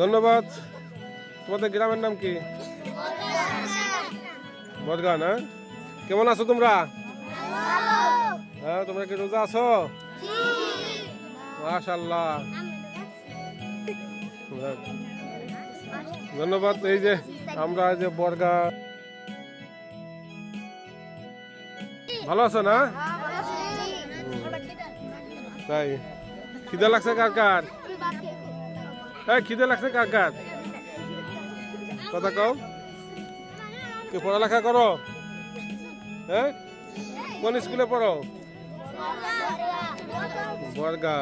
ধন্যবাদ। তোমাদের গ্রামের নাম কি? বদগা না কেমন আছো তোমরা? হ্যাঁ তোমরা কি রোজা আছো? মাশাল্লাহ ধন্যবাদ এই যে আমরা যে বর্গা ভালো আছো না? তাই। খিদে লাগছে কার কার? এই খিদে লাগছে কাকার কার? কথা কও। কি পড়ালেখা করো? হ্যাঁ? কোন স্কুলে পড়ো? বর্গা।